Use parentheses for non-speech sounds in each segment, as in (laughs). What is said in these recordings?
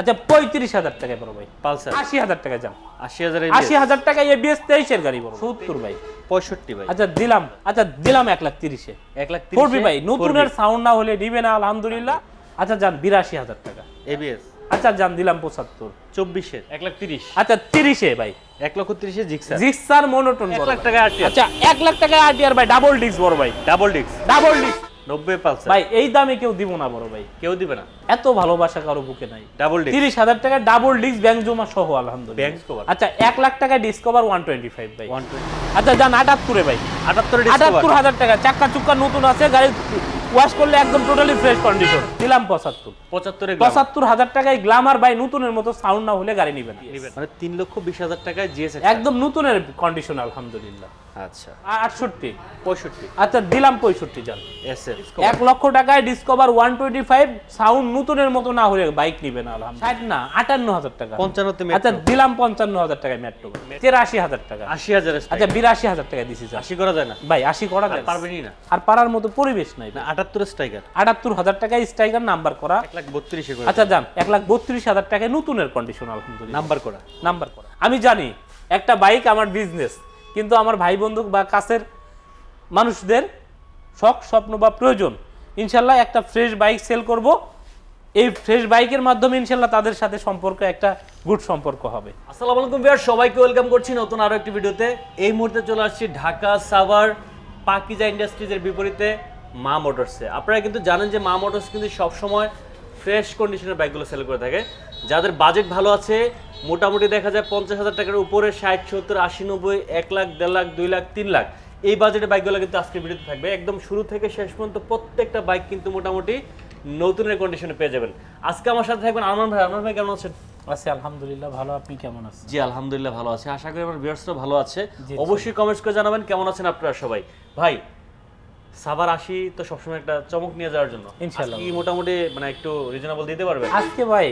আচ্ছা পঁয়ত্রিশ হাজার টাকায় বড় ভাই পালসার। আশি হাজার টাকায় যান আশি হাজার আশি হাজার টাকায় এবিএস তেইশের গাড়ি বড় সত্তর ভাই। পঁয়ষট্টি ভাই। আচ্ছা দিলাম আচ্ছা দিলাম এক লাখ তিরিশে। এক লাখ করবি ভাই নতুনের সাউন্ড না হলে নিবে না আলহামদুলিল্লাহ। আচ্ছা যান বিরাশি হাজার টাকা। এবিএস আচ্ছা যান দিলাম পঁচাত্তর। চব্বিশের। এক লাখ তিরিশ। আচ্ছা তিরিশে ভাই। এক লক্ষ তিরিশে জিক্সার। জিক্সার মনোটন এক লাখ টাকা আটটি আচ্ছা এক লাখ টাকায় আরটিআর ভাই ডাবল ডিস্ক বড় ভাই। Double disc double disc Pulsar. ভাই এই দামে কেউ দিব না বড় ভাই। কেউ দিবে না। এত ভালোবাসা কারও বুকে নাই। ডাবল ডিস্ক টাকায় ডাবল ডিস্ক ব্যাংক জমা সহ আলহামদুলিল্লাহ। ব্যাংক কভার আচ্ছা এক লাখ টাকায় ডিসকভার ওয়ান টোয়েন্টি ফাইভ ভাই। ওয়ান টোয়েন্টি আচ্ছা যান আটাত্তরে ভাই। আটাত্তর আটাত্তর হাজার টাকা চাক্কা চুক্কা নতুন আছে গাড়ি ওয়াশ করলে একদম টোটালি ফ্রেশ কন্ডিশন দিলাম পঁচাত্তর। পঁচাত্তরে পঁচাত্তর হাজার টাকায় গ্লামার ভাই নতুনের মতো সাউন্ড না হলে গাড়ি নিবেন। মানে তিন লক্ষ বিশ হাজার টাকায় জিএস একদম নতুনের কন্ডিশন আলহামদুলিল্লাহ। আচ্ছা। আটষট্টি। পঁয়ষট্টি। আচ্ছা দিলাম পঁয়ষট্টি যান এক লক্ষ টাকায় Discover one twenty five sound নতুনের মতো না হলে বাইক নিবে না ষাট না আটান্ন হাজার টাকা। পঞ্চান্নতে আচ্ছা দিলাম পঞ্চান্ন হাজার টাকায় মেট্রো তিরাশি হাজার টাকা। আশি হাজার আচ্ছা বিরাশি হাজার টাকা দিছি আশি করা যায় না? ভাই আশি করা যায়। পারবেনই না। আর পারার মতো পরিবেশ নাই না আটাত্তর স্ট্রাইকার আটাত্তর হাজার টাকায় স্ট্রাইকার নাম্বার করা। এক লাখ বত্রিশে আচ্ছা যান এক লাখ বত্রিশ হাজার টাকায় নতুনের কন্ডিশন আলহামদুলিল্লাহ। নাম্বার করা। নাম্বার করা। আমি জানি একটা বাইক আমার বিজনেস কিন্তু আমার ভাই বন্ধু বা কাছের মানুষদের শখ, স্বপ্ন বা প্রয়োজন, ইনশাল্লাহ একটা ফ্রেশ বাইক সেল করব। এই ফ্রেশ বাইকের মাধ্যমে ইনশাল্লাহ তাদের সাথে সম্পর্ক, একটা গুড সম্পর্ক হবে। আসসালামু আলাইকুম বিয়ার সবাইকে ওয়েলকাম করছি নতুন আরও একটি ভিডিওতে। এই মুহূর্তে চলে আসছি ঢাকা সাভার পাকিজা ইন্ডাস্ট্রিজের বিপরীতে মা মোটরসে আপনারা কিন্তু জানেন যে মা মোটরস কিন্তু সবসময় ফ্রেশ কন্ডিশনের বাইকগুলো সেল করে থাকে। যাদের বাজেট ভালো আছে মোটামুটি দেখা যায় পঞ্চাশ হাজার টাকার উপরে ষাট সত্তর আশি নব্বই এক লাখ দেড় লাখ দুই লাখ তিন লাখ। এই বাজেটের বাইকগুলো কিন্তু আজকের ভিডিওতে থাকবে। একদম শুরু থেকে শেষ পর্যন্ত প্রত্যেকটা বাইক কিন্তু মোটামুটি নতুনের কন্ডিশনে পেয়ে যাবেন। আজকে আমার সাথে থাকবেন আরমান ভাই। আরমান ভাই কেমন আছেন? আছি আলহামদুলিল্লাহ ভালো। আপনি কেমন আছেন? জি আলহামদুলিল্লাহ ভালো আছে। আশা করি আমার ভিউয়ার্সরা ভালো আছে। অবশ্যই কমেন্টস করে জানাবেন কেমন আছেন আপনারা সবাই। ভাই সাবার আসি তো সবসময় একটা চমক নিয়ে যাওয়ার জন্য। ইনশাআল্লাহ। কি মোটামুটি মানে একটু রিজনেবল দিতে পারবেন? আজকে ভাই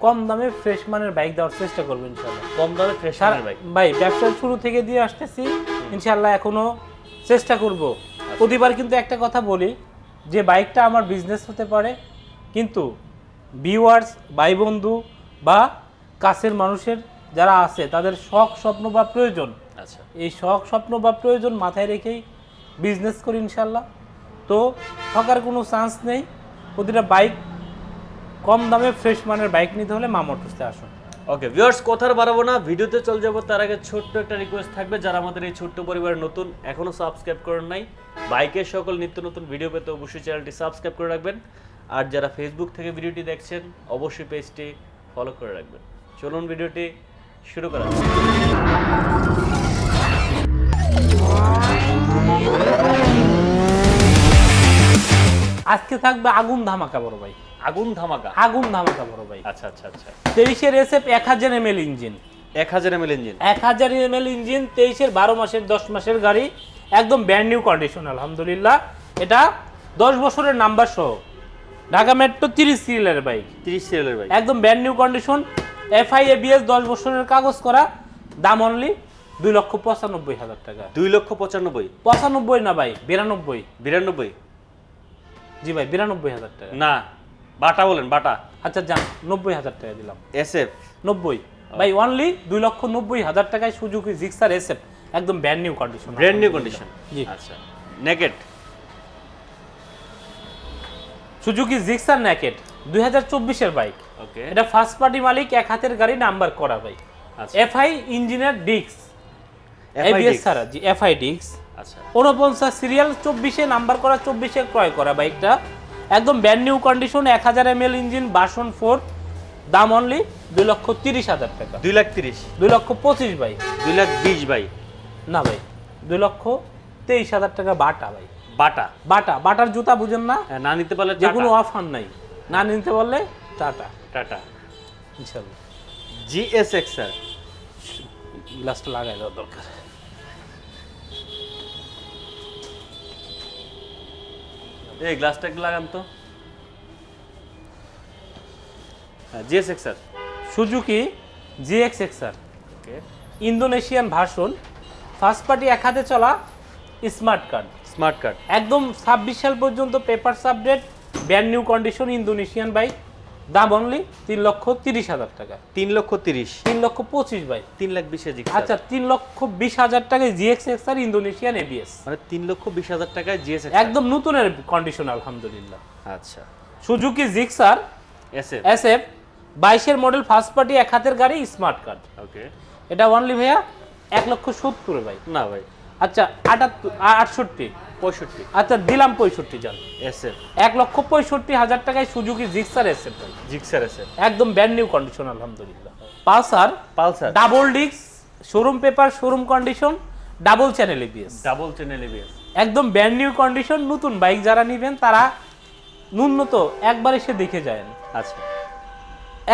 কম দামে ফ্রেশ মানের বাইক দেওয়ার চেষ্টা করব ইনশাল্লাহ কম দামে ফ্রেশ সারা- ভাই ভাই ব্যবসার শুরু থেকে দিয়ে আসতেছি ইনশাল্লাহ এখনও চেষ্টা করব। প্রতিবার কিন্তু একটা কথা বলি যে বাইকটা আমার বিজনেস হতে পারে কিন্তু ভিউয়ার্স ভাই বন্ধু বা কাছের মানুষের যারা আছে তাদের শখ স্বপ্ন বা প্রয়োজন আচ্ছা। এই শখ স্বপ্ন বা প্রয়োজন মাথায় রেখেই বিজনেস করি ইনশাল্লাহ তো ঠকার কোনো চান্স নেই প্রতিটা বাইক কম দামে ফ্রেশ মানের বাইক নিতে হলে মা মোটরসে আসুন। ওকে ভিউয়ার্স কথার বাড়াবো না। ভিডিওতে চলে যাব তার আগে ছোট্ট একটা রিকোয়েস্ট থাকবে। যারা আমাদের এই ছোট্ট পরিবারের নতুন এখনও সাবস্ক্রাইব করেন নাই বাইকের সকল নিত্য নতুন ভিডিও পেতে অবশ্যই চ্যানেলটি সাবস্ক্রাইব করে রাখবেন। আর যারা ফেসবুক থেকে ভিডিওটি দেখছেন অবশ্যই পেজটি ফলো করে রাখবেন। চলুন ভিডিওটি শুরু করা যাক। আজকে থাকবে আগুন ধামাকা বড় ভাই। আগুন ধামাকা? আগুন ধামাকা বড় ভাই। আচ্ছা আচ্ছা আচ্ছা। তেইশের এসএফ এক হাজার এম এল ইঞ্জিন। এক হাজার এম এল ইঞ্জিন? এক হাজার এম এল ইঞ্জিন তেইশের বারো মাসের দশ মাসের গাড়ি একদম ব্র্যান্ড নিউ কন্ডিশন আলহামদুলিল্লাহ। এটা দশ বছরের নাম্বার সহ। ঢাকা মেট্রো তিরিশ সিরিয়ালের বাইক তিরিশ সিরিয়ালের বাইক একদম brand new condition FI ABS দশ বছরের কাগজ করা দাম অনলি দুই লক্ষ পঁচানব্বই হাজার টাকা। দুই লক্ষ পঁচানব্বই? পঁচানব্বই না ভাই বিরানব্বই। বিরানব্বই? জি ভাই বিরানব্বই হাজার টাকা। না। বাটা বলেন বাটা। আচ্ছা যান নব্বই হাজার টাকা দিলাম। এস এফ নব্বই। ভাই অনলি দুই লক্ষ নব্বই হাজার টাকায় সুজুকি জিক্সার এসএফ একদম brand new condition brand new condition জি। আচ্ছা। নেকেট সুজুকি জিক্সার ন্যাকেট দুই হাজার চব্বিশের বাইক ওকে এটা ফার্স্ট পার্টি মালিক এক হাতের গাড়ি নাম্বার করা ভাই। আচ্ছা। এফআই ইঞ্জিনের ডিক্স এবিএস। ছাড়া জি এফআই ডিক্স আচ্ছা। উনপঞ্চাশ সিরিয়াল চব্বিশে নাম্বার করা চব্বিশে ক্রয় করা বাইকটা একদম ব্র্যান্ড নিউ কন্ডিশন এক হাজার এম এল ইঞ্জিন বাসন ফোর দাম অনলি দুই লক্ষ তিরিশ হাজার টাকা। দুই লাখ তিরিশ। দুই লক্ষ পঁচিশ ভাই। দুই লাখ বিশ ভাই। না ভাই দুই লক্ষ তেইশ হাজার টাকা বাটা ভাই। বাটা? বাটা বাটার জুতা বুঝেন না? হ্যাঁ, না নিতে পারলে যে কোনো অফার নাই। না নিতে পারলে টাটা। টাটা। ইনশাল্লাহ। জিএস এক্সার গ্লাসটা লাগাই দেওয়া দরকার। এই গ্লাসটা একটু লাগান তো। হ্যাঁ Gixxer Suzuki Gixxer okay Indonesian version first party এক হাতে চলা স্মার্ট কার্ড স্মার্ট কার্ড একদম ছাব্বিশ সাল পর্যন্ত paper সাবডেট brand new condition Indonesian bike দাম অনলি তিন লক্ষ তিরিশ হাজার টাকা। তিন লক্ষ তিরিশ। তিন লক্ষ পঁচিশ ভাই। তিন লাখ বিশে জিক্সার আচ্ছা তিন লক্ষ বিশ হাজার টাকায় GX X R Indonesian ABS মানে তিন লক্ষ বিশ হাজার টাকায় জিএস একদম নতুনের কন্ডিশন আলহামদুলিল্লাহ। আচ্ছা। সুজুকি জিক্সার এস এফ বাইশের মডেল ফার্স্ট পার্টি এক হাতের গাড়ি স্মার্ট কার্ড ওকে এটা অনলি ভাইয়া এক লক্ষ সত্তর ভাই। না ভাই। আচ্ছা আটাত্তর আটষট্টি। পঁয়ষট্টি। আচ্ছা দিলাম পঁয়ষট্টি যান এস এফ এক লক্ষ পঁয়ষট্টি হাজার টাকায় সুজুকি জিক্সার এসে ভাই। জিক্সার এস এফ একদম ব্যান্ড নিউ কন্ডিশন আলহামদুলিল্লাহ। Pulsar Pulsar. Double disc showroom paper showroom condition double channel ABS double channel ABS একদম ব্যান্ড নিউ কন্ডিশন নতুন বাইক যারা নেবেন তারা ন্যূনত একবার এসে দেখে যায়। আচ্ছা।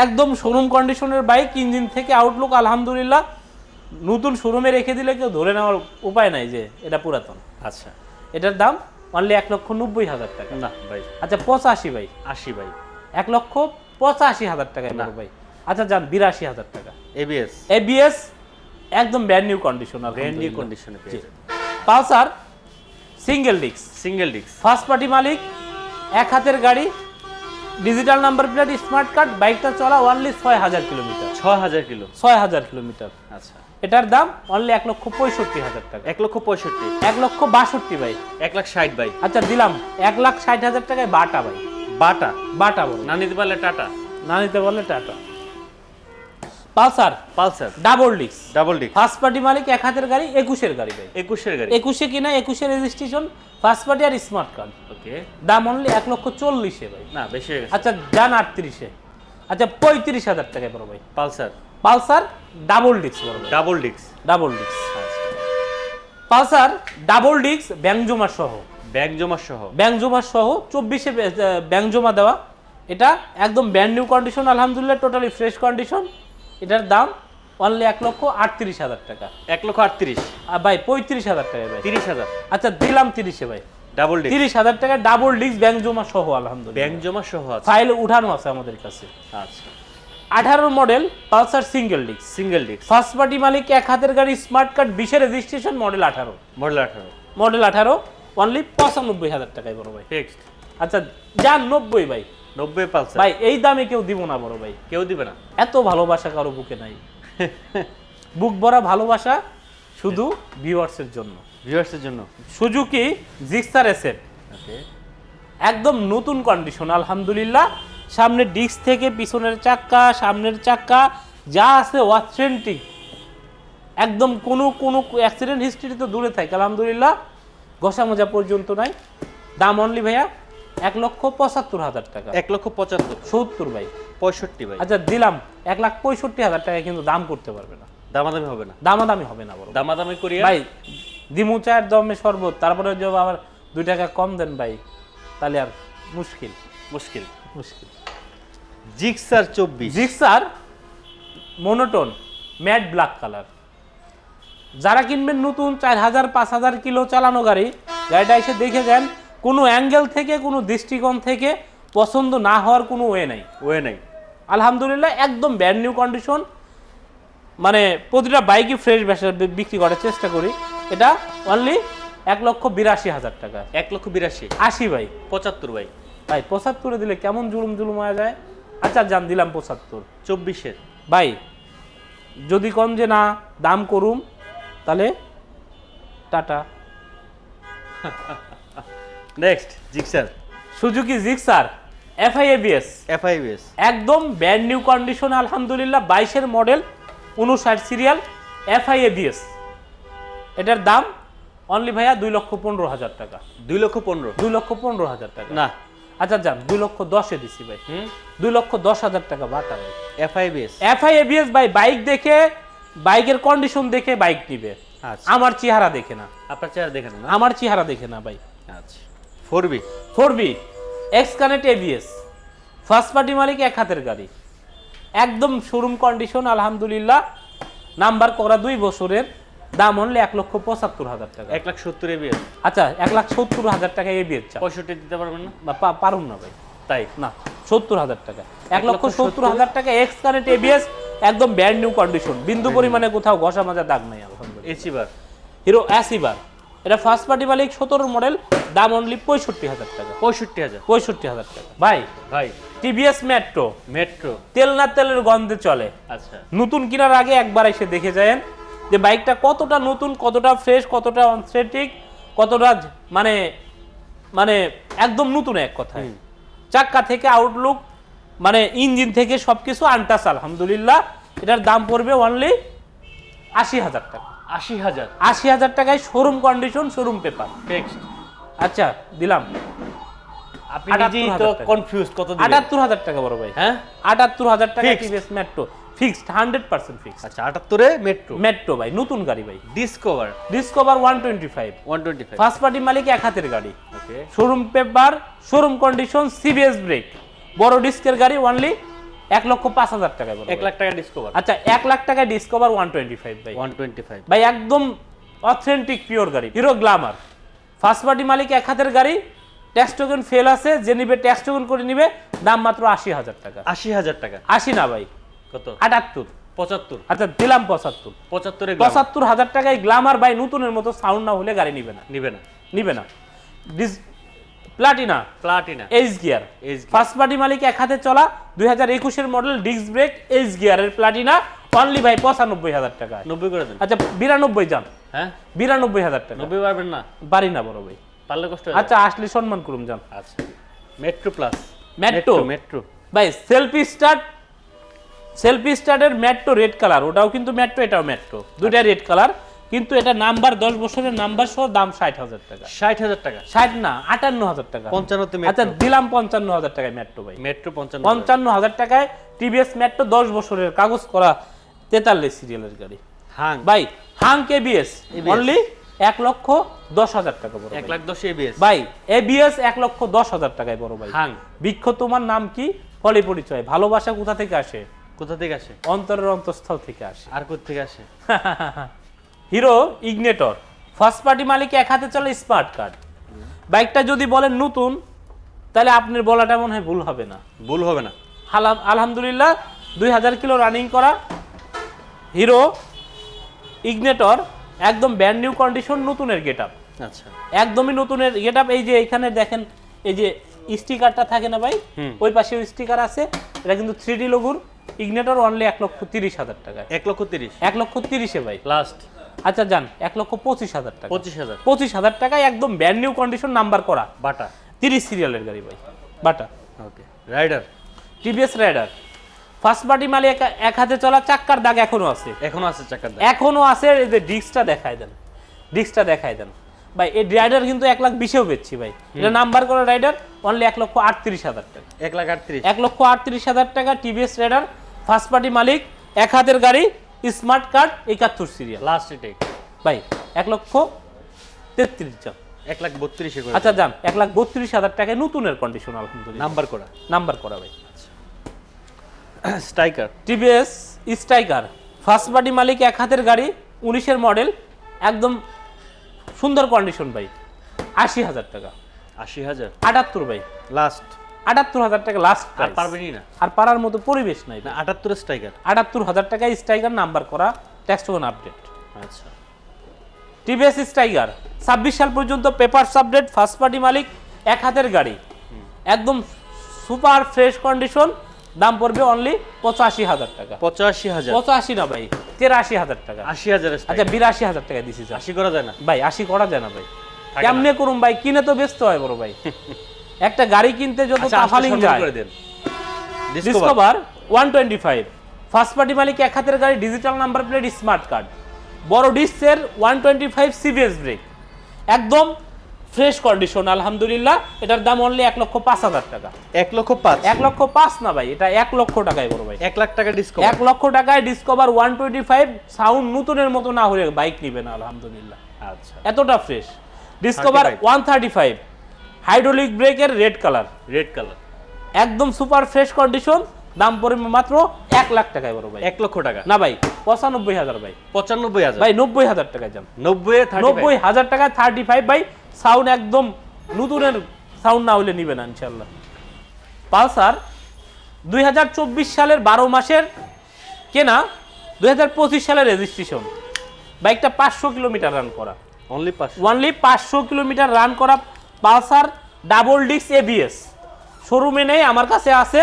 একদম শোরুম কন্ডিশনের বাইক ইঞ্জিন থেকে আউটলুক আলহামদুলিল্লাহ। নতুন শোরুমে রেখে দিলে কেউ ধরে নেওয়ার উপায় নাই যে এটা পুরাতন। আচ্ছা। এটার দাম অনলি এক লক্ষ নব্বই হাজার টাকা। না ভাই। আচ্ছা পঁচাশি ভাই। আশি ভাই। এক লক্ষ পঁচাশি হাজার টাকা না। ভাই। আচ্ছা যান বিরাশি হাজার টাকা। এবিএস এবিএস একদম brand new condition brand new কন্ডিশনে Pulsar single disc single disc first party মালিক এক হাতের গাড়ি digital number plate smart card বাইকটা চলা অনলি ছয় হাজার কিলোমিটার ছয় হাজার কিলো। ছয় হাজার কিলোমিটার আচ্ছা। এটার দাম অনলি এক লক্ষ পঁয়ষট্টি হাজার টাকা। এক লক্ষ পঁয়ষট্টি। এক লক্ষ বাষট্টি ভাই। এক লাখ ষাট ভাই। আচ্ছা দিলাম। এক লাখ ষাট হাজার টাকায় বাটা ভাই। বাটা? বাটা বলো। না নিতে পারলে টাটা। না নিতে পারলে ta-ta. Pulsar? Pulsar. Double disc. Double disc. First party মালিক এক হাতের গাড়ি একুশের গাড়ি ভাই। একুশের গাড়ি। একুশে কিনা একুশে রেজিস্ট্রেশন ফার্স্ট পার্টি আর স্মার্ট কার্ড ওকে দাম অনলি এক লক্ষ চল্লিশে ভাই। না বেশি হয়ে গেছে। আচ্ছা যান আটত্রিশে। আচ্ছা পঁয়ত্রিশ হাজার টাকায় বড় ভাই। পালসার। পালসার ডাবল ডিস্ক বড় double disc double disc Pulsar double disc bank জমা সহ। ব্যাংক জমা সহ। ব্যাংক জমা সহ চব্বিশে ব্যাংক জমা দেওয়া। এটা একদম ব্যান্ড নিউ কন্ডিশন আলহামদুলিল্লাহ টোটালি ফ্রেশ কন্ডিশন এটার দাম অনলি এক লক্ষ আটত্রিশ হাজার টাকা। এক লক্ষ আটত্রিশ। ভাই পঁয়ত্রিশ হাজার টাকা ভাই। তিরিশ হাজার। আচ্ছা দিলাম তিরিশে ভাই। ডাবল তিরিশ হাজার টাকা ডাবল ডিস্ক ব্যাংক জমা সহ আলহামদুলিল্লাহ। ব্যাংক জমা সহ আছে ফাইল উঠানো আছে আমাদের কাছে। আচ্ছা। আঠারো model Pulsar single disc single disc first party মালিক এক হাতের গাড়ি স্মার্ট কার্ড বিশের রেজিস্ট্রেশন মডেল আঠারো। মডেল আঠারো। মডেল আঠারো অনলি পঁচানব্বই হাজার টাকায় বড় ভাই। ফিক্সড আচ্ছা যান নব্বই ভাই। নব্বই পালসার ভাই এই দামে কেউ দিব না বড় ভাই। কেউ দিবে না। এত ভালোবাসা কারও বুকে নাই। বুক ভরা ভালোবাসা শুধু ভিউয়ার্সের জন্য। ভিউয়ার্সের জন্য। সুজুকি জিক্সার এসেট একদম নতুন কন্ডিশন আলহামদুলিল্লাহ। সামনের ডিস্ক থেকে পিছনের চাক্কা সামনের চাক্কা যা আছে অথেন্টিক একদম কোনো কোনো অ্যাক্সিডেন্ট হিস্ট্রি তো দূরে থাকে। আলহামদুলিল্লাহ ঘষা মোজা পর্যন্ত নাই। দাম অনলি ভাইয়া এক লক্ষ পঁচাত্তর হাজার টাকা। এক লক্ষ পঁচাত্তর। সত্তর ভাই। পঁয়ষট্টি ভাই। আচ্ছা দিলাম। এক লাখ পঁয়ষট্টি হাজার টাকা কিন্তু দাম করতে পারবে না। দামাদামি হবে না। দামাদামি হবে না বড় দামাদামি করিয়া ভাই দিমু চায়ের দমে শরবত তারপরে যদি আবার দুই টাকা কম দেন ভাই তাহলে আর মুশকিল। মুশকিল। মুশকিল। জিক্সার চব্বিশ। Gixxer monotone matte black colour. যারা কিনবেন নতুন চার হাজার পাঁচ হাজার কিলো চালানো গাড়ি গাড়িটা এসে দেখে যান কোনো অ্যাঙ্গেল থেকে কোনো দৃষ্টিকোণ থেকে পছন্দ না হওয়ার কোনো ওয়ে নাই। ওয়ে নাই। আলহামদুলিল্লাহ একদম ব্যান্ড নিউ কন্ডিশন মানে প্রতিটা বাইকই ফ্রেশ বিক্রি করার চেষ্টা করি। এটা অনলি এক লক্ষ বিরাশি হাজার টাকা। এক লক্ষ বিরাশি। আশি ভাই। পঁচাত্তর ভাই। ভাই পঁচাত্তরে দিলে কেমন জুলুম জুলুম হয়ে যায়? আচ্ছা জান দিলাম পঁচাত্তর। চব্বিশের। ভাই যদি কম যে না দাম করুম তাহলে ta-ta. (laughs) Next Gixxer Suzuki Gixxer FI ABS FI BS একদম ব্যান্ড নিউ কন্ডিশন আলহামদুলিল্লাহ বাইশের মডেল উনষাট সিরিয়াল এফআইএবিএস এটার দাম অনলি ভাইয়া দুই লক্ষ পনেরো হাজার টাকা। দুই লক্ষ পনেরো? দুই লক্ষ পনেরো হাজার টাকা। না। আচ্ছা যান দুই লক্ষ দশে দিছি ভাই। হুম? দুই লক্ষ দশ হাজার টাকা বাটা ভাই। এফআইবিএস এফআইএবিএস ভাই বাইক দেখে বাইকের কন্ডিশন দেখে বাইক নিবে। আচ্ছা। আমার চেহারা দেখে না। আপনার চেহারা দেখেন না? আমার চেহারা দেখে না ভাই। আচ্ছা। Four B four B X connect ABS first party মালিক এক হাতের গাড়ি। একদম শোরুম কন্ডিশন আলহামদুলিল্লাহ। নাম্বার করা দুই বছরের দাম অনলি এক লক্ষ পঁচাত্তর হাজার টাকা। এক লাখ সত্তর এবিএস আচ্ছা এক লাখ সত্তর হাজার টাকা এবিএস চা পঁয়ষট্টি দিতে পারবেন না? বা পারুন না ভাই। তাই? না সত্তর হাজার টাকা। এক লক্ষ সত্তর হাজার টাকা এক্স কানেক্ট এবিএস একদম ব্যান্ড নিউ কন্ডিশন বিন্দু পরিমাণে কোথাও ঘষা মাজা দাগ নাই আলহামদুলিল্লাহ। এসি বার। হিরো অ্যাসিবার এটা ফার্স্ট পার্টি মালিক সতেরো মডেল দাম অনলি পঁয়ষট্টি হাজার টাকা। পঁয়ষট্টি হাজার। পঁয়ষট্টি হাজার টাকা। ভাই ভাই। টিভিএস মেট্রো মেট্রো তেল না তেলের গন্ধে চলে। আচ্ছা। নতুন কেনার আগে একবার এসে দেখে যায়েন যে বাইকটা কতটা নতুন কতটা ফ্রেশ কতটা অনথ্রেটিক কতটা মানে মানে একদম নতুন এক কথায়। চাক্কা থেকে আউটলুক মানে ইঞ্জিন থেকে সব সবকিছু আনটাস আলহামদুলিল্লাহ। এটার দাম পড়বে অনলি আশি হাজার টাকা। আশি হাজার। আশি হাজার টাকায় showroom condition showroom paper fixed আচ্ছা দিলাম। আপনি নিজেই তো কনফিউজ কত আটাত্তর হাজার টাকা বড় ভাই। হ্যাঁ? আটাত্তর হাজার টাকা TVS Metro fixed hundred percent fixed আচ্ছা আটাত্তরে মেট্রো মেট্রো ভাই নতুন গাড়ি ভাই। Discover Discover one twenty five one twenty five first party মালিক এক হাতের গাড়ি। Okay showroom paper showroom condition CBS brake বড় ডিস্কের গাড়ি অনলি এক লক্ষ পাঁচ হাজার টাকা এক লাখ টাকা ডিসকভার আচ্ছা এক লাখ টাকায় ডিসকভার ওয়ান টোয়েন্টি ফাইভ ভাই। ওয়ান টোয়েন্টি ফাইভ ভাই একদম অথেন্টিক পিওর গাড়ি হিরো গ্লামার ফার্স্ট পার্টি মালিক এক হাতের গাড়ি ট্যাক্স টোকেন ফেল আছে যে নিবে ট্যাক্স টোকেন করে নিবে দাম মাত্র আশি হাজার টাকা। আশি হাজার টাকা। আশি না ভাই। কত? আটাত্তর। পঁচাত্তর। আচ্ছা দিলাম পঁচাত্তর। পঁচাত্তরে পঁচাত্তর হাজার টাকায় গ্লামার ভাই নতুনের মতো সাউন্ড না হলে গাড়ি নিবে না। নিবে না। নিবে না। Platina. Platina. H gear first party মালিক এক হাতে চলা দুই হাজার একুশের মডেল ডিস্ক ব্রেক এইচ গিয়ারের প্লাটিনা অনলি ভাই পঁচানব্বই হাজার টাকা। নব্বই করে দেন। আচ্ছা বিরানব্বই যান। হ্যাঁ? বিরানব্বই হাজার টাকা। নব্বই পারবেন না? বাড়ি না বড় ভাই। পারলে কষ্ট আচ্ছা আসলে সম্মান করুন যান। আচ্ছা। মেট্রো প্লাস মেট্রো মেট্রো ভাই সেলফি স্টার্ট সেলফি স্টার্টের মেট্রো রেড কালার ওটাও কিন্তু মেট্রো এটাও মেট্রো দুইটা রেড কালার কিন্তু এটা নাম্বার দশ বছরের নাম্বার সহ দাম ষাট হাজার টাকা। ষাট হাজার টাকা। ষাট না আটান্ন হাজার টাকা। পঞ্চান্নতে আচ্ছা দিলাম পঞ্চান্ন হাজার টাকায় মেট্রো ভাই। মেট্রো পঞ্চান্ন পঞ্চান্ন হাজার টাকায় টিভিএস মেট্রো দশ বছরের কাগজ করা তেতাল্লিশ সিরিয়ালের গাড়ি। হাং। ভাই হাং কেবিএস অনলি এক লক্ষ দশ হাজার টাকা বড় এক। লাখ দশ এবিএস ভাই এবিএস এক লক্ষ দশ হাজার টাকায় বড় ভাই। হাং। বৃক্ষ তোমার নাম কি? ফলে পরিচয়। ভালোবাসা কোথা থেকে আসে? কোথা থেকে আসে? অন্তরের অন্তঃস্থল থেকে আসে। আর কোথা থেকে আসে? (laughs) Hero Ignitor. ফার্স্ট পার্টি মালিক এক হাতে চলে স্মার্ট কার্ড। বাইকটা যদি বলেন নতুন তাহলে আপনার বলাটা মনে হয় ভুল হবে না। ভুল হবে না। আলহামদুলিল্লাহ দুই হাজার কিলো রানিং করা হিরো ইগনেটর একদম ব্যান্ড নিউ কন্ডিশন নতুনের গেট আপ আচ্ছা। একদমই নতুনের গেট আপ এই যে এখানে দেখেন এই যে স্টিকারটা থাকে না ভাই? হুম। ওই পাশেও স্টিকার আছে। এটা কিন্তু থ্রি ডি লঘুর ইগনেটর অনলি এক লক্ষ তিরিশ হাজার টাকা এক লক্ষ তিরিশ। এক লক্ষ তিরিশে ভাই। লাস্ট আচ্ছা যান এক লক্ষ পঁচিশ হাজার টাকা। পঁচিশ হাজার। পঁচিশ হাজার টাকায় একদম ব্যান্ড নিউ কন্ডিশন নাম্বার করা। বাটা। তিরিশ সিরিয়ালের গাড়ি ভাই বাটা। Okay Rider TVS Rider first party মালি এক- হাতে চলা চাক্কার দাগ এখনও আছে। এখনও আছে চাক্কার দাম এখনও আছে এই যে ডিস্কটা দেখায় দেন। ডিস্কটা দেখায় দেন। ভাই এই রাইডার কিন্তু এক লাখ বিশেও বেচছি ভাই। এটা নাম্বার করা রাইডার অনলি এক লক্ষ আটত্রিশ হাজার টাকা। এক লাখ আটত্রিশ। এক লক্ষ আটত্রিশ হাজার টাকা টিভিএস রাইডার ফার্স্ট পার্টি মালিক এক হাতের গাড়ি স্মার্ট কার্ড একাত্তর সিরিয়াল। লাস্ট এটাই ভাই এক লক্ষ তেত্রিশ জন। এক লাখ বত্রিশে করে আচ্ছা যান এক লাখ বত্রিশ হাজার টাকায় নতুনের কন্ডিশন আলহামদুলিল্লাহ। নাম্বার করা। নাম্বার করা ভাই। Striker TVS Striker first party মালিক এক হাতের গাড়ি উনিশের মডেল একদম সুন্দর কন্ডিশন ভাই। আশি হাজার টাকা। আশি হাজার। আটাত্তর ভাই। লাস্ট আটাত্তর হাজার টাকা লাস্ট আর পারবেনই না। আর পারার মতো পরিবেশ নাই না আটাত্তরের স্ট্রাইকার। আটাত্তর হাজার টাকায় স্ট্রাইকার নাম্বার করা ট্যাক্স টোকন আপডেট আচ্ছা। টিভিএস স্ট্রাইকার ছাব্বিশ সাল পর্যন্ত পেপার আপডেট ফার্স্ট পার্টি মালিক এক হাতের গাড়ি। একদম সুপার ফ্রেশ কন্ডিশন দাম পড়বে অনলি পঁচাশি হাজার টাকা। পঁচাশি হাজার। পঁচাশি না ভাই তেরাশি হাজার টাকা। আশি হাজারের আচ্ছা বিরাশি হাজার টাকা দিছি আশি করা যায় না। ভাই আশি করা যায় না ভাই। কেমনে করুম ভাই? কিনে তো ব্যস্ত হয় বড় ভাই। (laughs) একটা গাড়ি কিনতে যত আচ্ছা তাফালিং যায়। Discover one twenty five first party মালিক এক হাতের গাড়ি digital number plate smart card বড় ডিস্কের one twenty five CBS brake একদম ফ্রেশ কন্ডিশন আলহামদুলিল্লাহ। এটার দাম অনলি এক লক্ষ পাঁচ হাজার টাকা। এক লক্ষ পাঁচ? এক লক্ষ পাঁচ না ভাই এটা এক লক্ষ টাকায় বড় ভাই। এক লাখ টাকা ডিসকভার এক লক্ষ টাকায় Discover one twenty five sound নতুনের মতো না হলে বাইক নিবেন আলহামদুলিল্লাহ। আচ্ছা। এতটা fresh Discover 35 one thirty five hydraulic ব্রেকের রেড কালার রেড কালার একদম সুপার ফ্রেশ কন্ডিশন দাম পড়বে মাত্র এক লাখ টাকায় বড় ভাই। এক লক্ষ টাকা। না ভাই পঁচানব্বই হাজার ভাই। পঁচানব্বই হাজার। ভাই নব্বই হাজার টাকায় যান। নব্বই নব্বই হাজার টাকায় থার্টি ফাইভ ভাই সাউন্ড একদম নতুনের সাউন্ড না হলে নিবে না ইনশাল্লাহ পালসার দুই হাজার চব্বিশ সালের বারো মাসের কেনা দুই হাজার পঁচিশ সালের রেজিস্ট্রেশন বাইকটা পাঁচশো কিলোমিটার রান করা। অনলি পাঁচশো। কিলোমিটার রান করা পালসার ডাবল ডিক্স এবিএস শোরুমে নেই আমার কাছে আছে।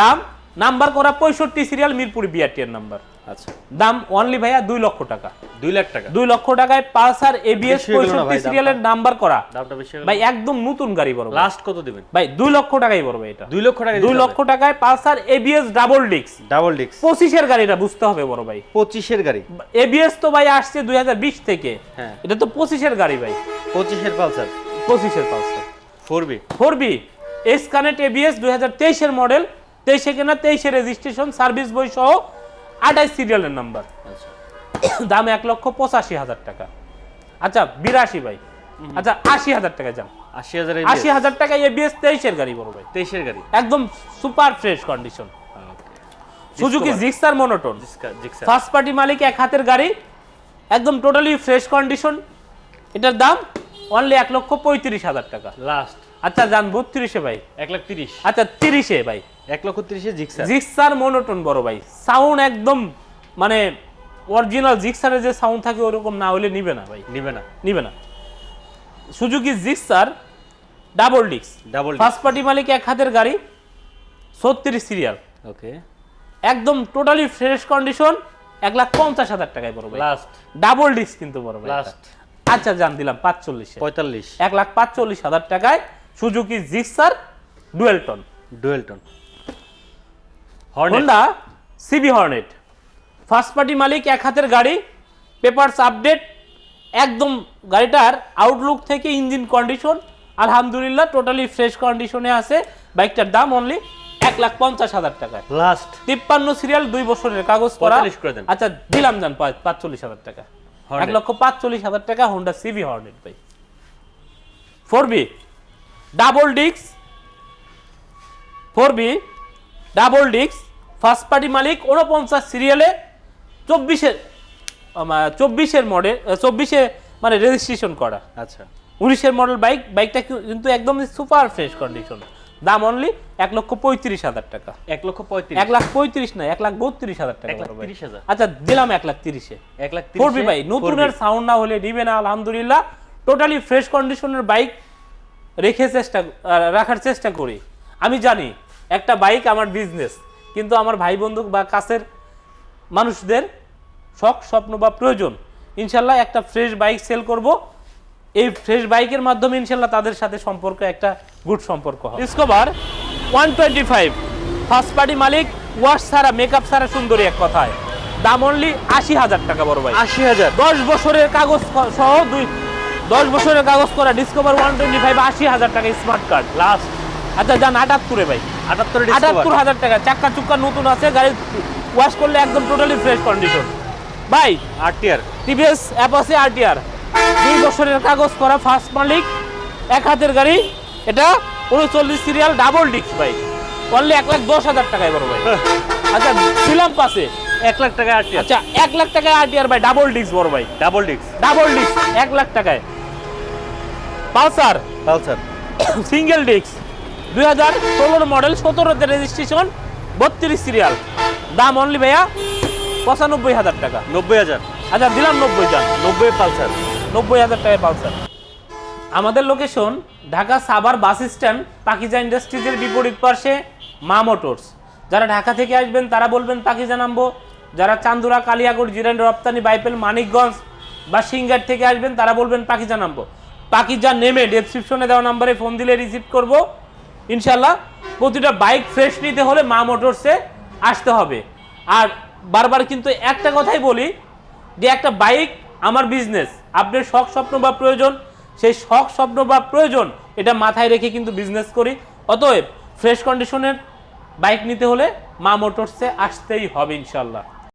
দাম নাম্বার করা পঁয়ষট্টি সিরিয়াল মিরপুর বিআরটিএর নাম্বার আচ্ছা। দাম অনলি ভাইয়া দুই লক্ষ টাকা। দুই লাখ টাকা? দুই লক্ষ টাকায় পালসার এবিএস পঁয়ষট্টি সিরিয়ালের নাম্বার করা। দামটা বেশি ভাই একদম নতুন গাড়ি বড় লাস্ট কত দিবেন? ভাই দুই লক্ষ টাকাই বড় ভাই এটা। দুই লক্ষ টাকা দুই লক্ষ টাকায় পালসার এবিএস ডাবল ডিক্স ডাবল ডিক্স পঁচিশের গাড়িটা বুঝতে হবে বড় ভাই। পঁচিশের গাড়ি? এবিএস তো ভাই আসছে দুই হাজার বিশ থেকে। হ্যাঁ। এটা তো পঁচিশের গাড়ি ভাই। পঁচিশের পালসার। পঁচিশের Pulsar four B. Four B S connect ABS দুই হাজার তেইশের মডেল তেইশে কেনা তেইশে রেজিস্ট্রেশন সার্ভিস বই সহ আঠাইশ সিরিয়ালের নাম্বার। আচ্ছা। দাম এক লক্ষ পঁচাশি হাজার টাকা। আচ্ছা বিরাশি ভাই। আচ্ছা আশি হাজার টাকা যান। আশি হাজার আশি হাজার টাকা এবিএস তেইশের গাড়ি বড় ভাই। তেইশের গাড়ি। একদম super fresh condition. Suzuki Gixxer monotone first party মালিক এক হাতের গাড়ি। একদম টোটালি ফ্রেশ কন্ডিশন এটার দাম অনলি এক লক্ষ পঁয়ত্রিশ হাজার টাকা। লাস্ট আচ্ছা যান বত্রিশে ভাই। এক লাখ তিরিশ। আচ্ছা তিরিশে ভাই। এক লক্ষ তিরিশে জিক্সার। জিক্সার মনোটন বড় ভাই। সাউন্ড একদম মানে অরিজিনাল জিক্সারের যে সাউন্ড থাকে ওরকম না হলে নিবে না ভাই। নিবে না। নিবে না। সুজুকি জিক্সার ডাবল ডিক্স ডাবল ফার্স্ট পার্টি মালিক এক হাতের গাড়ি ছত্রিশ সিরিয়াল ওকে একদম টোটালি ফ্রেশ কন্ডিশন এক লাখ পঞ্চাশ হাজার টাকায় বড় ভাই। লাস্ট ডাবল ডিক্স কিন্তু বড় ভাই লাস্ট। আচ্ছা জান দিলাম পাঁচচল্লিশে। পঁয়তাল্লিশ। এক লাখ পাঁচচল্লিশ হাজার টাকায় Suzuki Gixxer dual tone dual tone Honda CB Hornet first party মালিক এক হাতের গাড়ি পেপারস আপডেট একদম গাড়িটার আউটলুক থেকে ইঞ্জিন কন্ডিশন আলহামদুলিল্লাহ টোটালি ফ্রেশ কন্ডিশনে আছে। বাইকটার দাম অনলি এক লাখ পঞ্চাশ হাজার টাকা লাস্ট তিপ্পান্ন সিরিয়াল দুই বছরের কাগজ করা 45 করে দেন। আচ্ছা দিলাম যান পাঁচচল্লিশ হাজার টাকা। এক লক্ষ পাঁচচল্লিশ হাজার টাকা হোন্ডা সিবি হর্নেট ভাই। ফোর বি ডাবল ডিক্স ফোর বি ডাবল ডিক্স ফার্স্ট পার্টি মালিক উনপঞ্চাশ সিরিয়ালে চব্বিশের চব্বিশের মডেল চব্বিশে মানে রেজিস্ট্রেশন করা। আচ্ছা। উনিশের মডেল বাইক বাইকটা কিন্তু একদম সুপার ফ্রেশ কন্ডিশন দাম অনলি এক লক্ষ পঁয়ত্রিশ হাজার টাকা। এক লক্ষ পঁয়ত্রিশ। এক লাখ পঁয়ত্রিশ না এক লাখ বত্রিশ হাজার টাকা। তিরিশ হাজার। আচ্ছা দিলাম এক লাখ তিরিশে। এক লাখ করবি ভাই নতুনের সাউন্ড না হলে নিবে না আলহামদুলিল্লাহ। টোটালি ফ্রেশ কন্ডিশনের বাইক রেখে চেষ্টা রাখার চেষ্টা করি। আমি জানি একটা বাইক আমার বিজনেস কিন্তু আমার ভাই বন্ধু বা কাছের মানুষদের শখ স্বপ্ন বা প্রয়োজন। ইনশাল্লাহ একটা ফ্রেশ বাইক সেল করব। এই ফ্রেশ বাইকের মাধ্যমে ইনশাল্লাহ তাদের সাথে সম্পর্ক একটা গুড সম্পর্ক হবে। Discover one twenty five first party মালিক ওয়াশ ছাড়া মেকআপ ছাড়া সুন্দরী এক কথায়। দাম অনলি আশি হাজার টাকা বড় ভাই। আশি হাজার। দশ বছরের কাগজ সহ দুই দশ বছরের কাগজ করা ডিসকভার ওয়ান টোয়েন্টি ফাইভ আশি হাজার টাকা স্মার্ট কার্ড লাস্ট আচ্ছা যান আটাত্তরে ভাই। আটাত্তর আটাত্তর হাজার টাকা চাক্কা চুক্কা নতুন আছে গাড়ি ওয়াশ করলে একদম টোটালি ফ্রেশ কন্ডিশন ভাই আরটিআর টিভিএস অ্যাপাসে আরটিআর দুই বছরের কাগজ করা ফার্স্ট মালিক এক হাতের গাড়ি এটা উনচল্লিশ সিরিয়াল ডাবল ডিস্ক ভাই অনলি এক লাখ দশ হাজার টাকায় বড় ভাই আচ্ছা দিলাম পাশে। এক লাখ টাকা আরটিআর আচ্ছা এক লাখ টাকায় আরটিআর ভাই ডাবল ডিস্ক বড় ভাই ডাবল ডিস্ক ডাবল ডিস্ক এক লাখ টাকায়। পালসার পালসার সিঙ্গেল ডিস্ক দুই হাজার ষোলোর মডেল সতেরোতে রেজিস্ট্রেশন বত্রিশ সিরিয়াল দাম অনলি ভাইয়া পঁচানব্বই হাজার টাকা। নব্বই হাজার। আচ্ছা দিলাম নব্বই যান নব্বই পালসার নব্বই হাজার টাকায় পালসার। আমাদের location Dhaka Savar bus stand, Pakiza ইন্ডাস্ট্রিজের বিপরীত পাশে মা মোটরস। যারা ঢাকা থেকে আসবেন, তারা বলবেন পাকিজা নামবো। যারা চান্দুরা, কালিয়াগড় জিরান রপ্তানি বাইপেল, মানিকগঞ্জ বা সিঙ্গার থেকে আসবেন, তারা বলবেন পাকিজা নামবো। পাকিজা নেমে ডেসক্রিপশনে দেওয়া নাম্বারে ফোন দিলে রিসিভ করব। ইনশাল্লাহ প্রতিটা বাইক ফ্রেশ নিতে হলে মা মোটরসে আসতে হবে। আর বারবার কিন্তু একটা কথাই বলি যে, একটা বাইক আমার বিজনেস আপনার শখ, স্বপ্ন বা প্রয়োজন, সেই শখ, স্বপ্ন বা প্রয়োজন, এটা মাথায় রেখে কিন্তু বিজনেস করি। অতএব ফ্রেশ কন্ডিশনের বাইক নিতে হলে মা মোটরসে আসতেই হবে ইনশাল্লাহ